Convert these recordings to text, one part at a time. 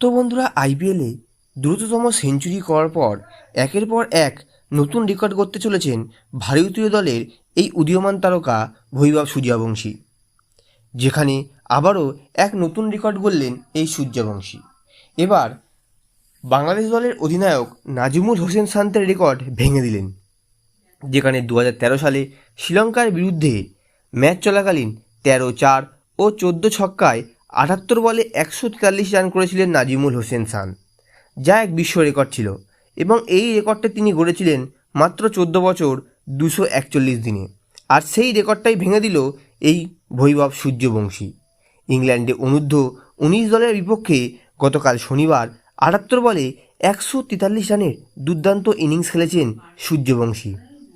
তো বন্ধুরা আইপিএলে দ্রুততম সেঞ্চুরি করার পর একের পর এক নতুন রেকর্ড করতে চলেছেন ভারতীয় দলের এই উদীয়মান তারকা ভৈভব সূর্যবংশী, যেখানে আবারও এক নতুন রেকর্ড গড়লেন এই সূর্যবংশী। এবার বাংলাদেশ দলের অধিনায়ক নাজিমুল হোসেন শান্তের রেকর্ড ভেঙে দিলেন, যেখানে দু হাজার তেরো সালে শ্রীলঙ্কার বিরুদ্ধে ম্যাচ চলাকালীন তেরো চার ও চোদ্দ ছক্কায় আটাত্তর বলে একশো তেতাল্লিশ রান করেছিলেন নাজিমুল হোসেন খান যা এক বিশ্ব রেকর্ড ছিল এবং এই রেকর্ডটা তিনি গড়েছিলেন মাত্র চোদ্দ বছর দুশো একচল্লিশ দিনে। আর সেই রেকর্ডটাই ভেঙে দিল এই ভৈভব সূর্যবংশী। ইংল্যান্ডে অনূর্ধ্ব উনিশ দলের বিপক্ষে গতকাল শনিবার আটাত্তর বলে একশো তেতাল্লিশ রানের দুর্দান্ত ইনিংস খেলেছেন সূর্যবংশী।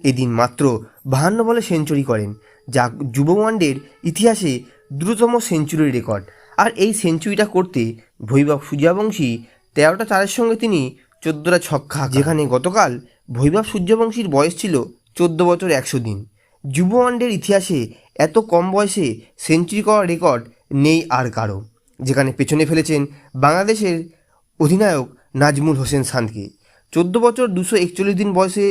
এদিন মাত্র বাহান্ন বলে সেঞ্চুরি করেন, যা যুব ওয়ানডের ইতিহাসে দ্রুততম সেঞ্চুরির রেকর্ড। আর এই সেঞ্চুরিটা করতে ভৈভব সূর্যবংশী তেরোটা চারের সঙ্গে তিনি চোদ্দোটা ছক্কা। যেখানে গতকাল ভৈভব সূর্যবংশীর বয়স ছিল চোদ্দ বছর একশো দিন। যুব ওয়ানডের ইতিহাসে এত কম বয়সে সেঞ্চুরি করার রেকর্ড নেই আর কারও, যেখানে পেছনে ফেলেছেন বাংলাদেশের অধিনায়ক নাজমুল হোসেন সান্তকে চোদ্দ বছর দুশো একচল্লিশ দিন বয়সে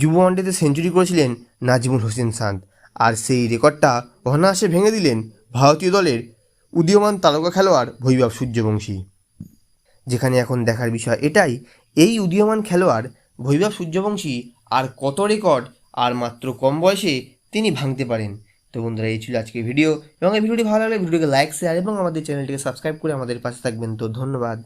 যুব ওয়ানডেতে সেঞ্চুরি করেছিলেন নাজমুল হোসেন শান্ত। আর সেই রেকর্ডটা অনায়াসে ভেঙে দিলেন ভারতীয় দলের উদীয়মান তারকা খেলোয়াড় ভৈভব সূর্যবংশী। যেখানে এখন দেখার বিষয় এটাই, এই উদীয়মান খেলোয়াড় ভৈভব সূর্যবংশী আর কত রেকর্ড আর মাত্র কম বয়সে তিনি ভাঙতে পারেন। তো বন্ধুরা, এই ছিল আজকের ভিডিও। এবং এই ভিডিওটি ভালো লাগলে ভিডিওকে লাইক, শেয়ার এবং আমাদের চ্যানেলটিকে সাবস্ক্রাইব করে আমাদের পাশে থাকবেন। তো ধন্যবাদ।